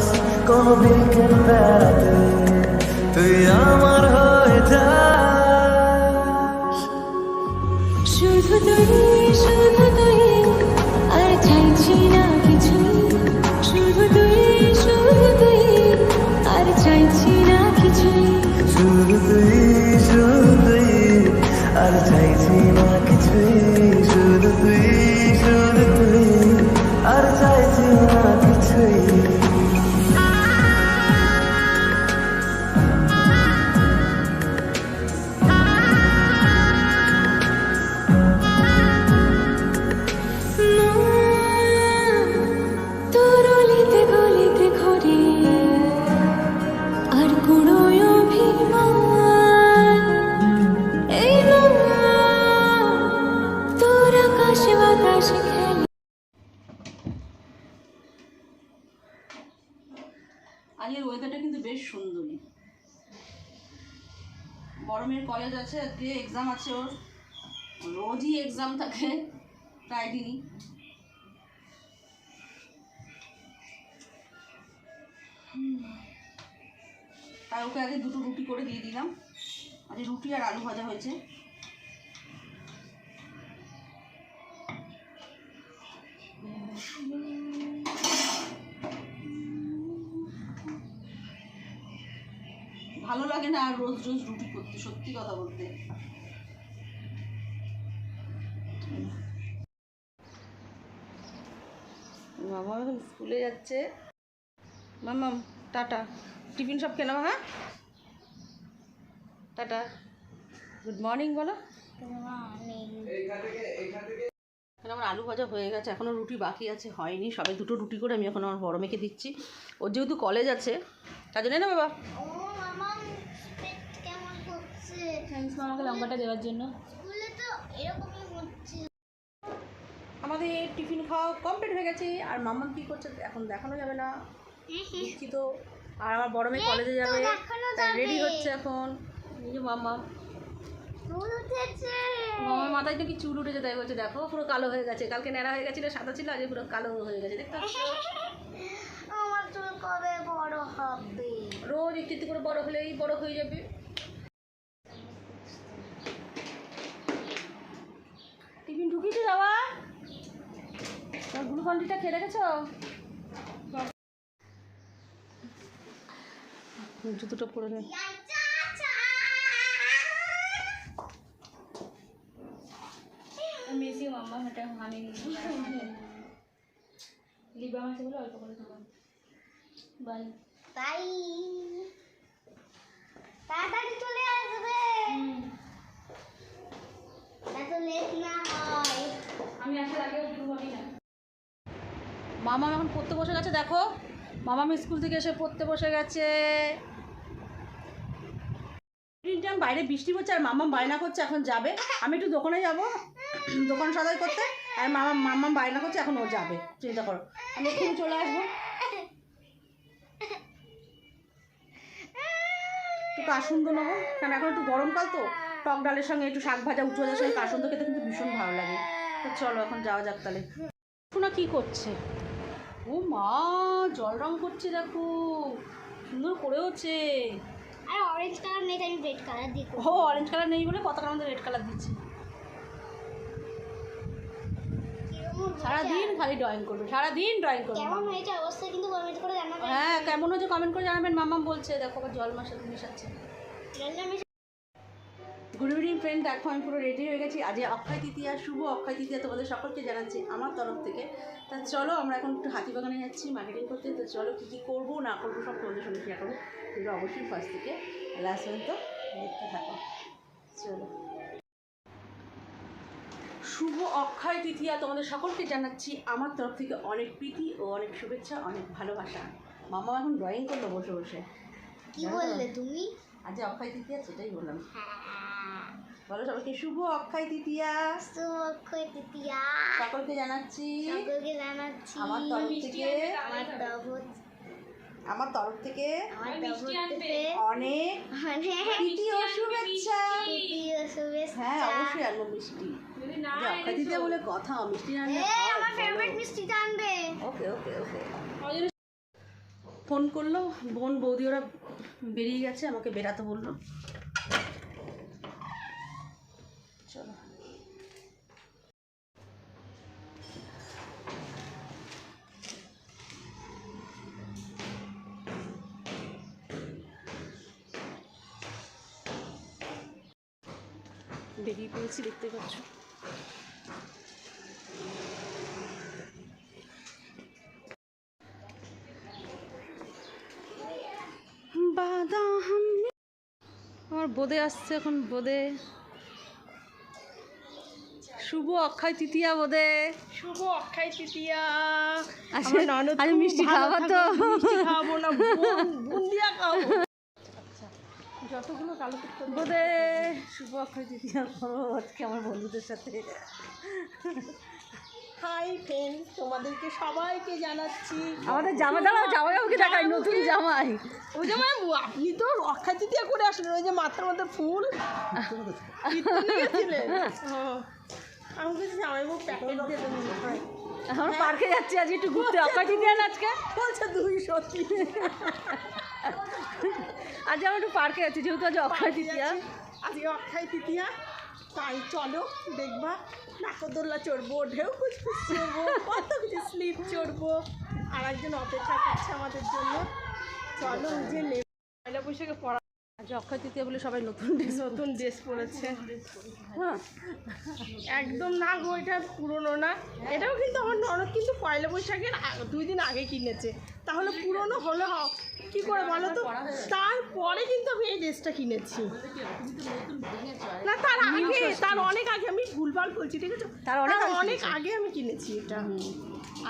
ভালোবাসি কোনো বিকেল বেড়াতে তুই কলেজ আছে, আজকে এক্সাম আছে ওর। রোজই এক্সাম থাকে প্রায় দিনই। তাই ওকে আগে দুটো রুটি করে দিয়ে দিলাম। আজকে রুটি আর আলু ভাজা হয়েছে। আর রোজ রোজ রুটি করতে সত্যি কথা বলতে। মামা এখন স্কুলে যাচ্ছে। মামাম টাটা। টিফিন সব খেলাম হ্যাঁ? টাটা। গুড মর্নিং বলো। এখন আমার আলু ভাজা হয়ে গেছে এখনও রুটি বাকি আছে হয়নি। সবাই দুটো রুটি করে আমি এখন আমার বড় মেয়েকে দিচ্ছি। ওর যেহেতু কলেজ আছে তার জন্য না বাবা ও মামা পেট কেমন থ্যাংকস মামাকে লঙ্কাটা দেওয়ার জন্য। স্কুলে তো এরকমই হচ্ছে। আমাদের টিফিন খাওয়া কমপ্লিট হয়ে গেছে। আর মাম্মা কি করছে এখন দেখানো যাবে না। দিচ্ছি তো আর আমার বড় মেয়ে কলেজে যাবে। রেডি হচ্ছে এখন। যে মাম্মা মামার মাথায় নাকি চুল উঠেছে তাই বলছে দেখো পুরো কালো হয়ে গেছে। কালকে ন্যাড়া হয়ে গেছিল সাদা ছিল আজ পুরো কালো হয়ে গেছে। দেখতে পাচ্ছ? আমার চুল কবে বড় হবে? রোজ একটু একটু করে বড় হলেই বড় হয়ে যাবে টিফিন ঢুকিয়েছে যাওয়া গ্লুকন্ডিটা খেয়ে রেখেছো? জুতোটা পরে নে। মেসি মাম্মা এটা আমি লিবা মাসে বলে অল্প করে খাব বাই। তাই তাড়াতাড়ি চলে আসবে। এত লেট না হয়। আমি আসার আগে একটু বলি না। মামা এখন পড়তে বসে গেছে, দেখো। মামা আমি স্কুল থেকে এসে পড়তে বসে গেছে। বাইরে বৃষ্টি পড়ছে আর মামা বায়না করছে, এখন যাবে। আমি একটু দোকানে যাব, দোকান সদাই করতে, আর মামা মামা বায়না করছে, এখন ও যাবে। চিন্তা করো। আমি এক্ষুনি চলে আসব। একটু কাসুন্দ নেব। কারণ এখন একটু গরমকাল তো, টক ডালের সঙ্গে একটু শাক ভাজা উঠে ভাজার সঙ্গে কাসুন্দ খেতে কিন্তু ভীষণ ভালো লাগে। তো চলো এখন যাওয়া যাক তাহলে। শোনা কি করছে? ও মা জল রং করছে দেখো। সুন্দর করেওছে। আর অরেঞ্জ কালার নেই আমি রেড কালার করব। ও অরেঞ্জ কালার নেই বলে পতাকার মধ্যে রেড কালার দিচ্ছে। সারাদিন খালি ড্রয়িং করবে সারাদিন ড্রয়িং করবে। কেমন হয়েছে অবস্থা কিন্তু কমেন্ট করে জানাবেন হ্যাঁ কেমন হয়েছে কমেন্ট করে জানাবেন। মামাম বলছে দেখো আবার জল মাসে মিশাচ্ছে। গুড ইভিনিং ফ্রেন্ড দেখো আমি পুরো রেডি হয়ে গেছি। আজ অক্ষয় তৃতীয়া শুভ অক্ষয় তৃতীয়া তোমাদের সকলকে জানাচ্ছি আমার তরফ থেকে। চলো আমরা এখন একটু হাতিবাগানে যাচ্ছি মার্কেটিং করতে। তো চলো কী কী করব না করব সব তোমাদের সঙ্গে শেয়ার করব। তোমরা অবশ্যই ফার্স্ট থেকে লাস্ট পর্যন্ত দেখতে থাকো। চলো। শুভ অক্ষয় তৃতীয়া তোমাদের সকলকে জানাচ্ছি আমার তরফ থেকে অনেক প্রীতি ও অনেক শুভেচ্ছা অনেক ভালোবাসা। মামা এখন ড্রয়িং করল বসে বসে। কি বললে তুমি? আজ অক্ষয় তৃতীয়া সেটাই বললাম। হ্যাঁ। বলো সবাইকে শুভ অক্ষয় তৃতীয়া। সুমক্ষয় তৃতীয়া। সকলকে জানাচ্ছি। সকলকে জানাচ্ছি। আমার তরফ থেকে আমার তরফ আমার তরফ থেকে অনেক শুভেচ্ছা। শুভেচ্ছা। হ্যাঁ অবশ্যই আনব মিষ্টি। অক্ষয় তৃতীয়া বলে কথা মিষ্টি আমার ফেভারিট মিষ্টি জানবে ওকে ওকে ওকে। ফোন করল বোন বৌদি ওরা বেরিয়ে গেছে আমাকে বেরাতে বলল। পড়েছি দেখতে পাচ্ছ। বাদাম আমার বোদে আসছে এখন বোদে। শুভ অক্ষয় তৃতীয়া বোদে। শুভ অক্ষয় তৃতীয়া। খুব মিষ্টি খাওয়া তো। খাওয়াবো না বুন- বুন্দিয়া খাওয়াবো। যতগুলো কালো বোদে শুভ অক্ষয় তৃতীয়া করো আজকে আমার বন্ধুদের সাথে। হাই ফ্রেন্ডস তোমাদেরকে সবাইকে জানাচ্ছি। আমাদের জামা দাঁড়াও জামাই আমাকে দেখাই নতুন জামাই। ওই মানে আপনি তো অক্ষয় তৃতীয়া করে আসলেন ওই যে মাথার মধ্যে ফুল। কীর্তন গেছিলেন ও, আমি বলছি জামাইবাবু প্যাকেট দিয়ে আমরা পার্কে যাচ্ছি আজ একটু ঘুরতে। অক্ষয় তৃতীয়া আজকে? বলছে দুই সত্যি আজ আমরা একটু পার্কে যাচ্ছি যেহেতু আজ অক্ষয় তৃতীয়া। আজকে অক্ষয় তৃতীয়া তাই চলো দেখবা নাকদোল্লা চড়বো ঢেউ কুচকুচ চড়বো কত কিছু স্লিপ চড়বো আর একজন অপেক্ষা করছে আমাদের জন্য। চলো যে নে- পয়লা বৈশাখে পড়া আজ অক্ষয় তৃতীয়া বলে সবাই নতুন ড্রেস নতুন ড্রেস পরেছে। হ্যাঁ। একদম না গো এটা পুরনো না। এটাও কিন্তু আমার ননদ কিন্তু পয়লা বৈশাখের দুই দিন আগে কিনেছে। তাহলে পুরনো হলে হ- কি করে বলো তো? তারপরে কিন্তু আমি এই ড্রেসটা কিনেছি। না তার আগে তার অনেক আগে আমি ভুলভাল বলছি ঠিক আছে? তার অনেক আগে অনেক আগে আমি কিনেছি এটা।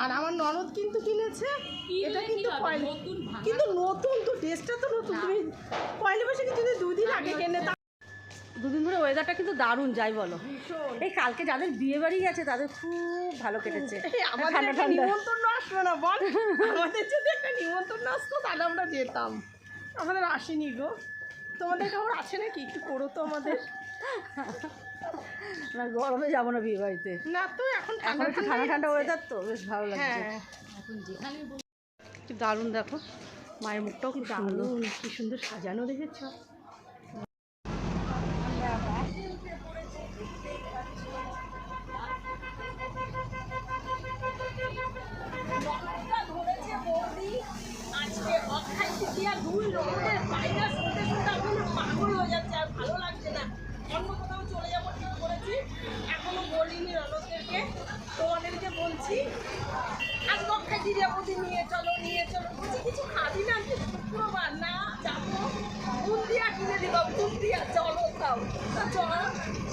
আর আমার ননদ কিন্তু কিনেছে। এটা কিন্তু কিন্তু নতুন তো ড্রেসটা তো নতুন। তুমি পয়লা বৈশাখে যদি দুদিন আগে কেনে তা দুদিন ধরে ওয়েদারটা কিন্তু দারুণ যাই বলো। এই কালকে যাদের বিয়ে বাড়ি গেছে তাদের খুব ভালো কেটেছে। আমাদের ঠান্ডা ঠান্ডা। নিমন্ত্রণ আসলো না বল? আমাদের যদি একটা নিমন্ত্রণ আসতো তাহলে আমরা যেতাম। আমাদের আসেনি গো। তোমাদের কেমন আছে নাকি? একটু করো তো আমাদের। না গরমে যাব না বিয়ে বাড়িতে। না তো এখন এখন ঠান্ডা ঠান্ডা ঠান্ডা ওয়েদার তো বেশ ভালো লাগছে। হ্যাঁ। কি দারুণ দেখো মায়ের মুখটাও খুব সুন্দর। দারুণ কি সুন্দর সাজানো দেখেছ? অক্ষয় নিয়ে চলো নিয়ে চলো। কিছু কিছু খাবি না? শুক্রবার না যাব। বুন্দিয়া কিনে দিব বুন্দিয়া চলো তাও চল,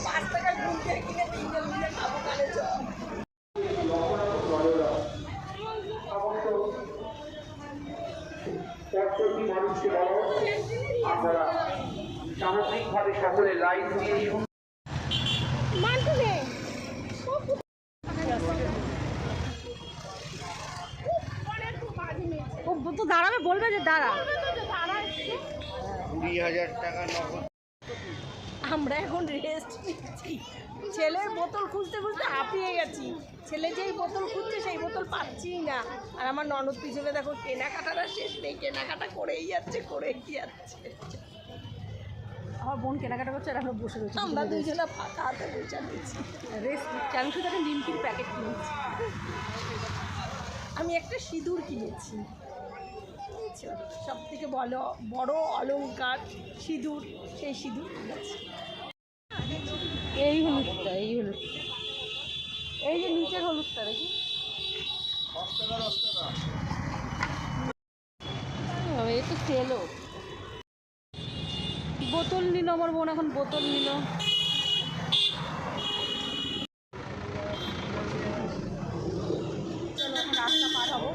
পাঁচ টাকার দিয়ে কিনে বলবে যে দাঁড়া। কুড়ি হাজার টাকা নগদ। আমরা এখন রেস্ট নিচ্ছি। ছেলের বোতল খুঁজতে খুঁজতে হাঁপিয়ে গেছি। ছেলে যেই বোতল খুঁজছে সেই বোতল পাচ্ছিই না। আর আমার ননদ পিছনে দেখো কেনাকাটাটা শেষ নেই কেনাকাটা করেই যাচ্ছে করেই যাচ্ছে। আমার বোন কেনাকাটা করছে আর আমরা বসে রয়েছি। আমরা দুজনে ফাঁকা হাতে বসে দিচ্ছি রেস্ট নিচ্ছি। আমি শুধু একটা নিমকির প্যাকেট কিনেছি। আমি একটা সিঁদুর কিনেছি। সব থেকে বলো বড় অলংকার সিঁদুর, সেই সিঁদুর কিনেছি এই হলুদটা, এই হলুদ এই যে নিচের হলুদটা, দেখি। এই তো তেলও বোতল নিল, আমার বোন এখন বোতল নিল চলো এখন রাস্তা পার হব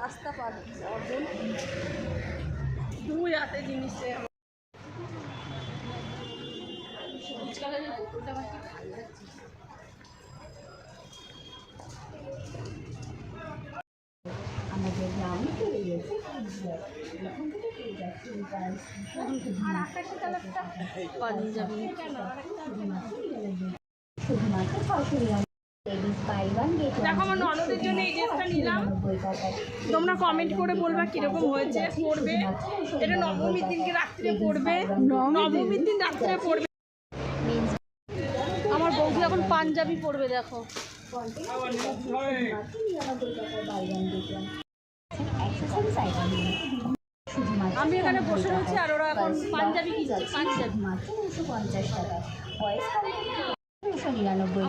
রাস্তা পার হচ্ছে আমার বোন দুই হাতে জিনিসে সবুজ আমার কি ভালো লাগছে পাঞ্জাবি দেখো আমার ননদের জন্য এই ড্রেসটা নিলাম। তোমরা কমেন্ট করে বলবা কীরকম হয়েছে পড়বে এটা নবমীর দিনকে রাত্রে পড়বে নবমীর দিন। রাত্রে পড়বে এখন পাঞ্জাবি পরবে দেখো আমি এখানে বসে রয়েছি আর ওরা এখন পাঞ্জাবি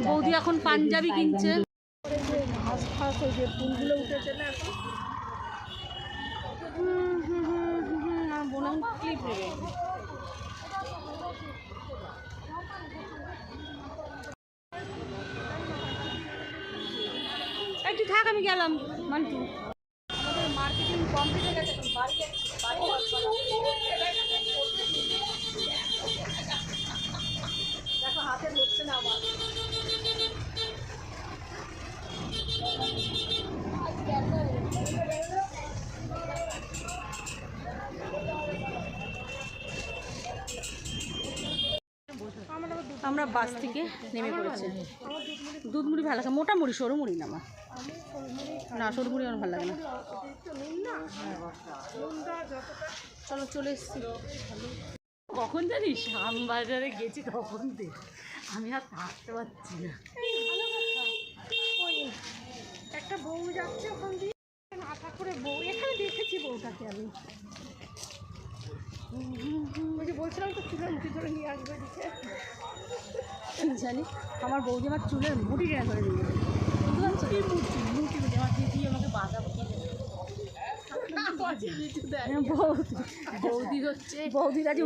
বৌদি এখন পাঞ্জাবি কিনছে ফুলগুলো উঠেছে না এখন ক্লিপ একটু থাক আমি গেলাম মান্টু। আমাদের মার্কেটিং কমপ্লিট হয়ে গেছে দেখো হাতে হচ্ছে না আমার। আমরা বাস থেকে নেমে পড়েছি। দুধ মুড়ি ভালো মোটা মুড়ি সরু মুড়ি না আমার না সরু মুড়ি আমার ভালো লাগে না। চলো চলে এসছি। কখন জানিস? শ্যামবাজারে গেছি তখন দেখ আমি আর থাকতে পারছি না। একটা বউ যাচ্ছে ওখান দিয়ে। মাথা করে বউ এখানে দেখেছি বউটাকে আমি। ওই যে বলছিলাম তো চুলের মুঠি ধরে নিয়ে আসবে দিকে। জানি? আমার বৌদি আমার চুলের মুটি টেনে ধরে নিয়ে গেছে। বুঝতে পারছ বৌদি হচ্ছে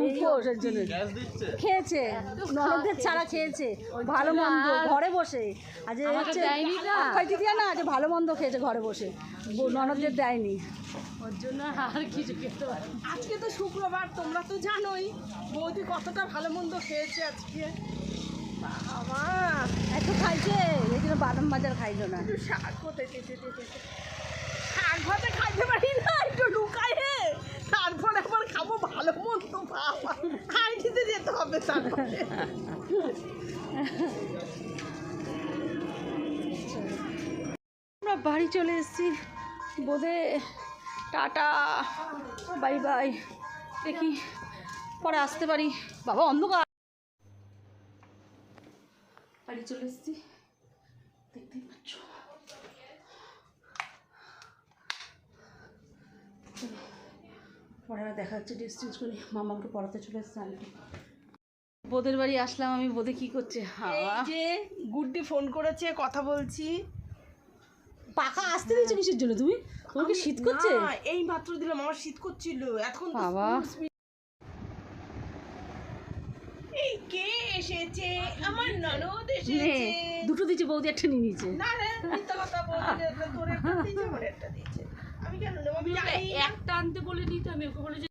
উপোস। এর জন্য খেয়েছে? ননদদের ছাড়া খেয়েছে। ভালো মন্দ ঘরে বসে। আজ হচ্ছে অক্ষয় তৃতীয়া না আজ ভালো মন্দ খেয়েছে ঘরে বসে। ননদদের দেয়নি। ওর জন্য আর কিছু খেতে পারে আজকে তো শুক্রবার তোমরা তো জানোই। বৌদি কতটা ভালো মন্দ খেয়েছে আজকে। বাবা একটু খাইছে? এই জন্য বাদাম বাজার খাইলো না। একটু শাক কোথায় যেতে যেতে শাক ভাতে খাইতে পারি না একটু লুকায় হে তারপরে আবার খাব ভালো মন্দ বাবা। হাইটিতে যেতে হবে তারপরে। আমরা বাড়ি চলে এসেছি। বোধে টাটা বাই বাই। দেখি পরে আসতে পারি। বাবা অন্ধকার। বাড়ি চলে এসেছি। দেখতেই পাচ্ছ। পরে দেখা হচ্ছে ড্রেস চেঞ্জ করি মামাকে পড়াতে চলে এসছে আন্টি। বোদের বাড়ি আসলাম আমি বোধে কি করছে? হাওয়া। যে গুড্ডি ফোন করেছে কথা বলছি। পাখা আসতে দিয়েছ কিসের জন্য তুমি? তোমার কি শীত করছে? এই মাত্র দিলাম আমার শীত করছিল। এখন বাবা। school speed- এই কে এসেছে আমার ননদ নে এসেছে। দুটো দিয়েছে বৌদি একটা নিয়ে নিয়েছে। না রে মিথ্যা কথা বলতে না, তোর একটা দিয়েছে আমার একটা দিয়েছে। আমি কেন নেব? আমি একটা আনতে বলে দিতে আমি ওকে বলে